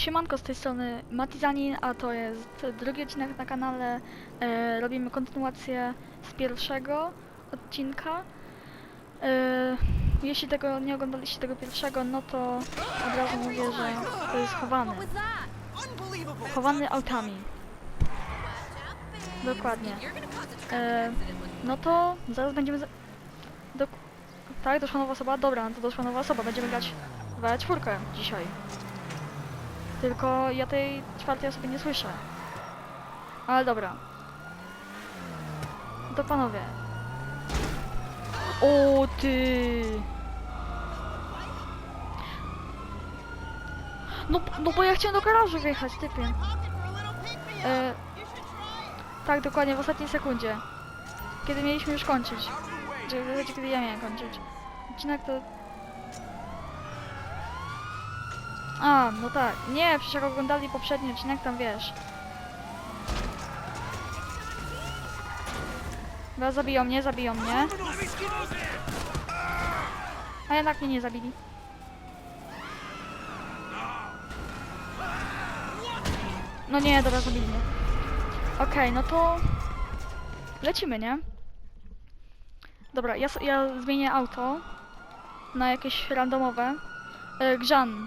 Siemanko, z tej strony Matizanin, a to jest drugi odcinek na kanale. E, robimy kontynuację z pierwszego odcinka. E, jeśli tego nie oglądaliście tego pierwszego, no to od razu mówię, że to jest chowany. Chowany autami. Dokładnie. E, no to zaraz będziemy... Za... Do... Tak, doszła nowa osoba? Dobra, no to doszła nowa osoba. Będziemy grać we czwórkę dzisiaj. Tylko ja tej czwartej osoby nie słyszę. Ale dobra. To panowie. O ty. No, no bo ja chciałem do garażu wjechać, typie. E, tak, dokładnie, w ostatniej sekundzie. Kiedy mieliśmy już kończyć. Czy w kiedy ja miałem kończyć. Odcinek to A, no tak. Nie, przecież jak oglądali poprzedni odcinek, tam wiesz. Chyba zabiją mnie, zabiją mnie. A jednak mnie nie zabili. No nie, dobra, zabili mnie. Okej, no to... Lecimy, nie? Dobra, ja, ja zmienię auto na jakieś randomowe. E, Grzan,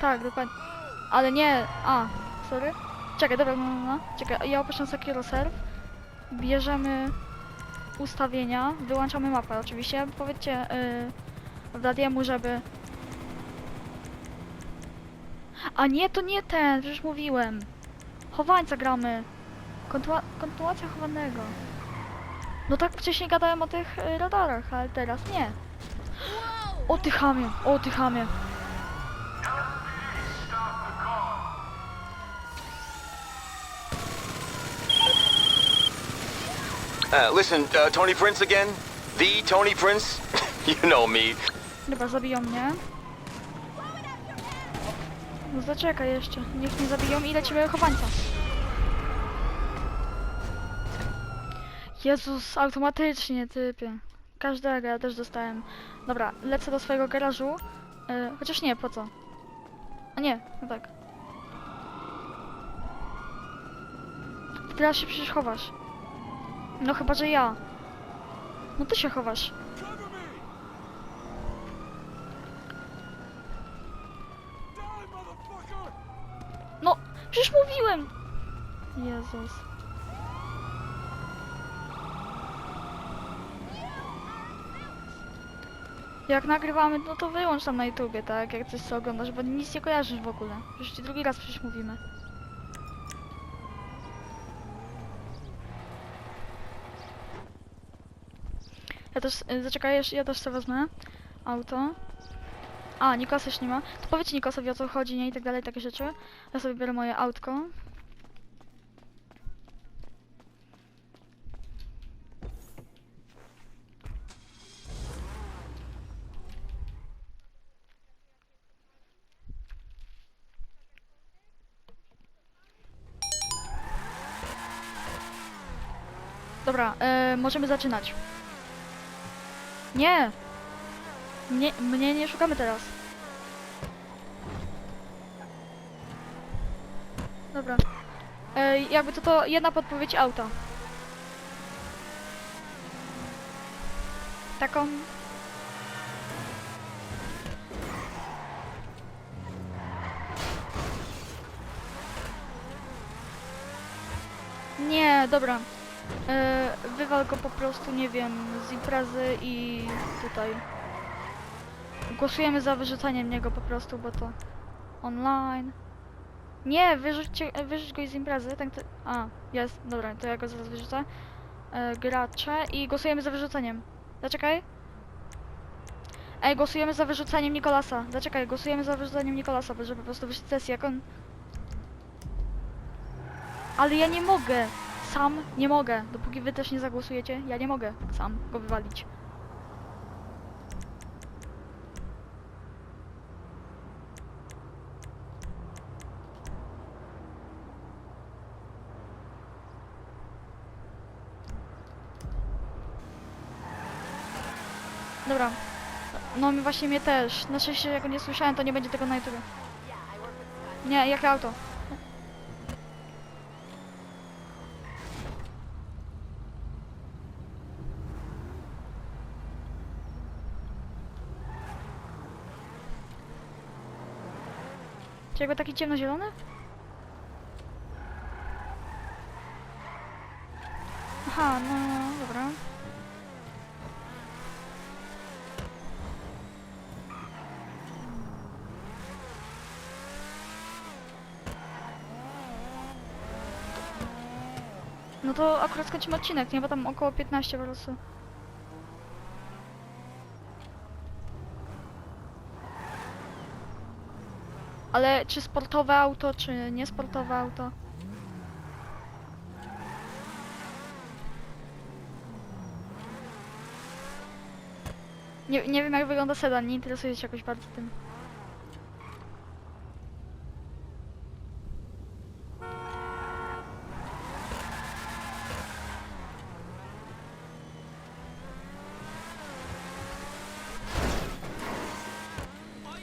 Tak, dokładnie. Ale nie. A, sorry. Czekaj, dobra, no, no. Czekaj, ja opuszczam Sekiro Serve. Bierzemy ustawienia, wyłączamy mapę oczywiście. Powiedzcie yy, żeby... A nie, to nie ten, przecież mówiłem. Chowańca gramy. Kontua kontynuacja chowanego. No tak wcześniej gadałem o tych y, radarach, ale teraz nie. O ty chamie, o ty chamie. Uh, listen, uh, Tony Prince again? The Tony Prince? you know me. Dobra, zabiją mnie. No zaczekaj jeszcze. Niech mnie zabiją i lecimy chowańca. Jezus, automatycznie, typie. Każdego ja też dostałem. Dobra, lecę do swojego garażu. Yy, chociaż nie, po co? A nie, no tak. Teraz się przecież chowasz. No chyba, że ja. No ty się chowasz. No, przecież mówiłem! Jezus. Jak nagrywamy, no to wyłącz tam na YouTubie, tak? Jak coś co oglądasz, bo nic nie kojarzysz w ogóle. Już ci drugi raz przecież mówimy. Ja też, y, zaczekaj, ja też sobie wezmę auto. A, Nikosa już nie ma. To powiedzcie Nikosowi o co chodzi, nie? I tak dalej, takie rzeczy. Ja sobie biorę moje autko. Dobra, e, możemy zaczynać. Nie! Nie, mnie nie szukamy teraz. Dobra. E, jakby to to jedna podpowiedź auta. Taką. Nie, dobra. E, wywal go po prostu, nie wiem, z imprezy i tutaj. Głosujemy za wyrzuceniem niego po prostu, bo to online. Nie, wyrzućcie, wyrzuć go z imprezy. To, a, jest, dobra, to ja go zaraz wyrzucę. E, gracze i głosujemy za wyrzuceniem. Zaczekaj. Ej, głosujemy za wyrzuceniem Nikolasa. Zaczekaj, głosujemy za wyrzuceniem Nikolasa, bo żeby po prostu wyszedł sesję, jak on... Ale ja nie mogę! Sam nie mogę. Dopóki wy też nie zagłosujecie, ja nie mogę sam go wywalić. Dobra. No właśnie mnie też. Na szczęście jak nie słyszałem, to nie będzie tego na YouTube. Nie, jakie auto? Czy jakby taki ciemnozielony? Aha, no, dobra. No to akurat skończymy odcinek, nie? Bo tam około 15 po prostu. Ale czy sportowe auto, czy niesportowe auto? Nie, nie wiem jak wygląda sedan, nie interesuję się jakoś bardzo tym.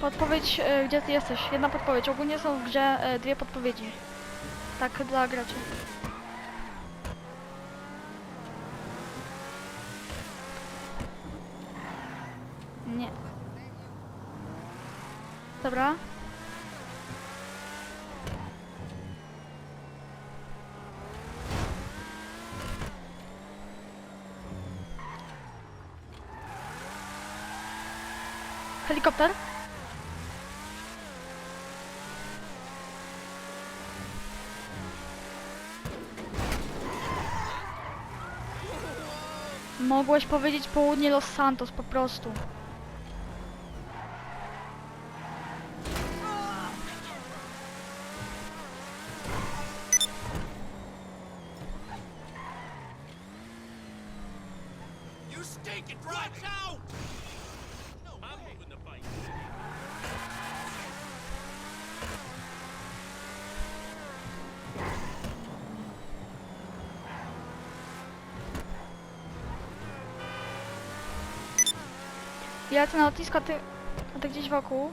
Podpowiedź, e, gdzie ty jesteś? Jedna podpowiedź. Ogólnie są w grze e, dwie podpowiedzi. Tak dla graczy. Nie. Dobra. Helikopter? Mogłeś powiedzieć południe Los Santos po prostu. Ja lecę na lotnisko, a ty, a ty gdzieś wokół.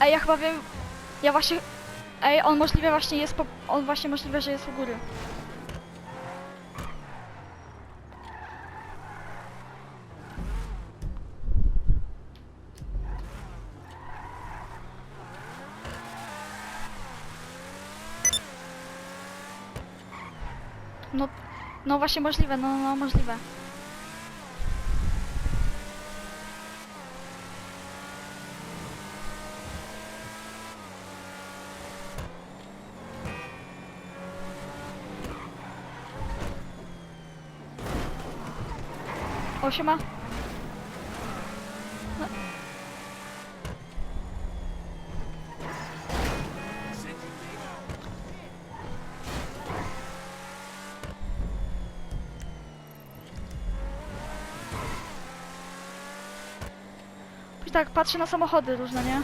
Ej, ja chyba wiem. Ja właśnie. Ej, on możliwe właśnie jest po. On właśnie możliwe, że jest u góry. No, no właśnie możliwe, no, no możliwe. O. No. Tak, patrzę na samochody różne, nie?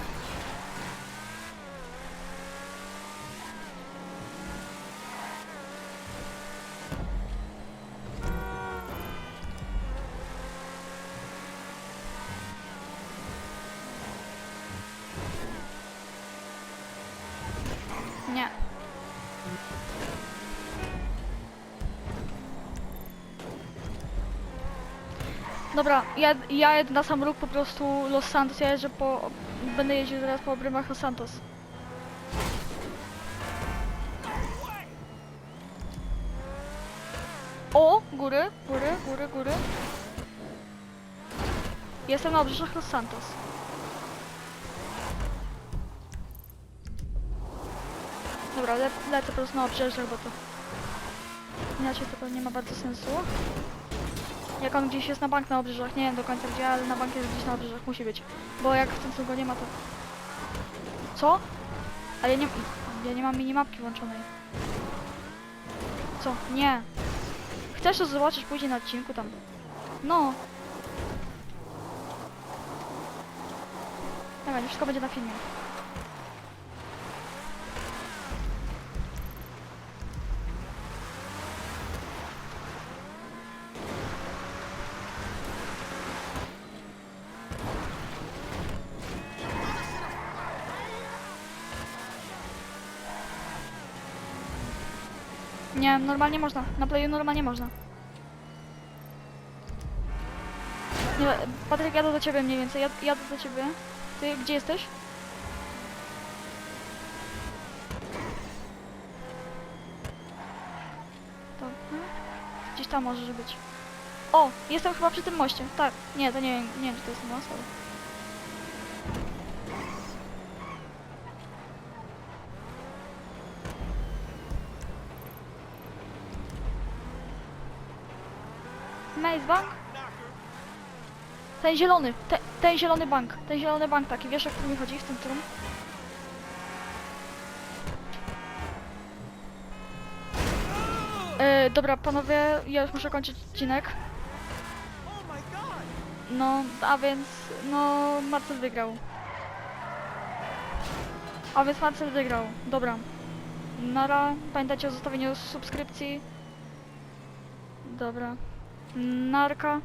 Dobra, ja, ja jedę na sam róg po prostu Los Santos, ja jeżdżę po... Będę jeździł zaraz po obrębach Los Santos. O! Góry, góry, góry, góry. Jestem na obrzeżach Los Santos. Dobra, le lecę po prostu na obrzeżach, bo to... Inaczej to nie ma bardzo sensu. Jak on gdzieś jest na bank na obrzeżach, nie wiem do końca gdzie, ale na bank jest gdzieś na obrzeżach, musi być. Bo jak w tym go nie ma to... Co? Ale ja nie, ja nie mam minimapki włączonej. Co? Nie. Chcesz to zobaczyć później na odcinku tam. No. Dobra, nie wszystko będzie na filmie. Nie, normalnie można. Na playu normalnie można. Nie, Patryk, jadę do ciebie mniej więcej. Jad, jadę do ciebie. Ty gdzie jesteś? Dobra. Gdzieś tam możesz być. O, jestem chyba przy tym moście. Tak. Nie, to nie nie wiem, czy to jest most, ale... Maze Bank? Ten zielony, te, ten zielony bank, ten zielony bank taki, wiesz o który mi chodzi w tym którym? Yy, dobra, panowie, ja już muszę kończyć odcinek. No, a więc, no, Marcel wygrał. A więc Marcel wygrał, dobra. Nara, pamiętajcie o zostawieniu subskrypcji. Dobra. Narka.